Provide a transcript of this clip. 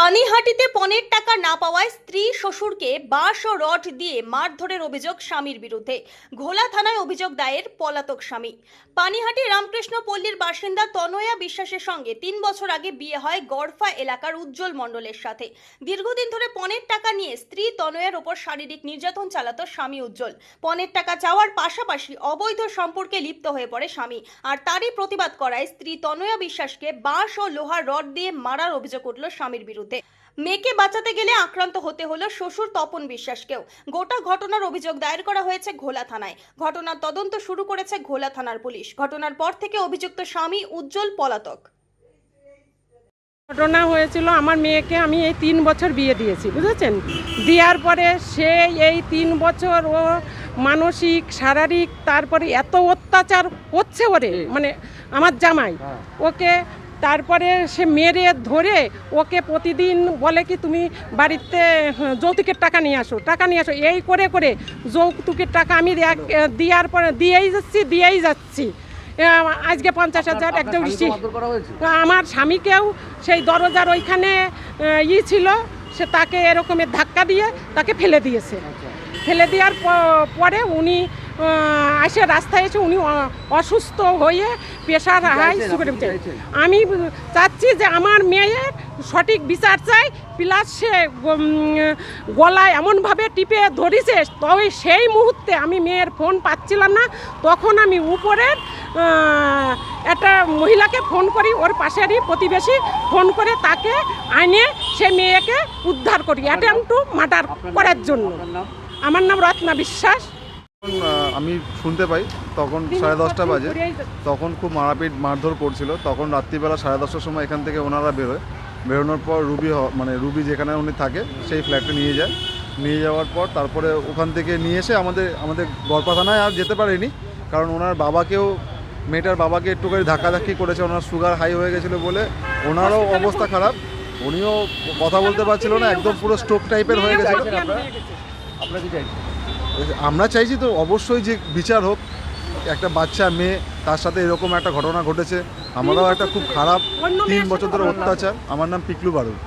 পানিহাটিতে পনেরো টাকা না পাওয়ায় স্ত্রী শ্বশুরকে বাঁশ ও রড দিয়ে মারধরের অভিযোগ স্বামীর বিরুদ্ধে। ঘোলা থানায় অভিযোগ দায়ের পলাতক স্বামী। পানিহাটি রামকৃষ্ণ পল্লীর বাসিন্দা তনয়া বিশ্বাসের সঙ্গে তিন বছর আগে বিয়ে হয় গড়ফা এলাকার উজ্জ্বল মণ্ডলের সাথে। দীর্ঘদিন ধরে পনেরো টাকা নিয়ে স্ত্রী তনয়ার ওপর শারীরিক নির্যাতন চালাত স্বামী উজ্জ্বল। পনেরো টাকা চাওয়ার পাশাপাশি অবৈধ সম্পর্কে লিপ্ত হয়ে পড়ে স্বামী। আর তারই প্রতিবাদ করায় স্ত্রী তনয়া বিশ্বাসকে বাঁশ ও লোহার রড দিয়ে মারার অভিযোগ উঠল স্বামীর বিরুদ্ধে। মেয়েকে বাঁচাতে গেলে আক্রান্ত হতে হলো শ্বশুর তপন বিশ্বাসকেও। গোটা ঘটনার অভিযোগ দায়ের করা হয়েছে ঘোলা থানায়। ঘটনার তদন্ত শুরু করেছে ঘোলা থানার পুলিশ। ঘটনার পর থেকে অভিযুক্ত স্বামী উজ্জ্বল পলাতক। ঘটনা হয়েছিল আমার মেয়েকে আমি এই তিন বছর বিয়ে দিয়েছি বুঝেছেন? দেওয়ার পরে সে এই তিন বছর ও মানসিক শারীরিক তারপরে এত অত্যাচার হচ্ছে ওরে মানে আমার জামাই। ওকে তারপরে সে মেরে ধরে ওকে প্রতিদিন বলে কি তুমি বাড়িতে হ্যাঁ, যৌতুকের টাকা নিয়ে আসো টাকা নিয়ে আসো। এই করে করে যৌতুকের টাকা আমি দেওয়ার পরে দিয়েই যাচ্ছি দিয়েই যাচ্ছি। আজকে পঞ্চাশ হাজার একদম আমার স্বামীকেও সেই দরজার ওইখানে ই ছিল সে তাকে এরকমের ধাক্কা দিয়ে তাকে ফেলে দিয়েছে। ফেলে দেওয়ার পরে উনি আহ, এসে রাস্তায় এসে উনি অসুস্থ হয়ে প্রেশার হাই সুগার আমি চাচ্ছি যে আমার মেয়ের সঠিক বিচার চাই প্লাস সে গলায় এমনভাবে টিপে ধরেছে তবে সেই মুহূর্তে আমি মেয়ের ফোন পাচ্ছিলাম না। তখন আমি উপরের একটা মহিলাকে ফোন করি ওর পাশেরই প্রতিবেশী ফোন করে তাকে আইনে সে মেয়েকে উদ্ধার করি অ্যাটেম্প টু মার্ডার করার জন্য। আমার নাম রত্না বিশ্বাস। আমি শুনতে পাই তখন সাড়ে দশটা বাজে তখন খুব মারাপিট মারধর করছিল। তখন রাত্রিবেলা সাড়ে দশটার সময় এখান থেকে ওনারা বেরোয়। বেরোনোর পর রুবি হ- মানে রুবি যেখানে উনি থাকে সেই ফ্ল্যাটে নিয়ে যায়। নিয়ে যাওয়ার পর তারপরে ওখান থেকে নিয়ে এসে আমাদের আমাদের গড়পা থানায় আর যেতে পারেনি। কারণ ওনার বাবাকেও মেয়েটার বাবাকে একটুখানি ধাক্কাধাক্কি করেছে ওনার সুগার হাই হয়ে গেছিল বলে। ওনারও অবস্থা খারাপ। উনিও কথা বলতে পারছিল না একদম পুরো স্ট্রোক টাইপের হয়ে গেছিল। আমরা চাইছি তো অবশ্যই যে বিচার হোক একটা বাচ্চা মেয়ে তার সাথে এরকম একটা ঘটনা ঘটেছে। আমারও একটা খুব খারাপ তিন বছর ধরে অত্যাচার। আমার নাম পিকলু বারুদ।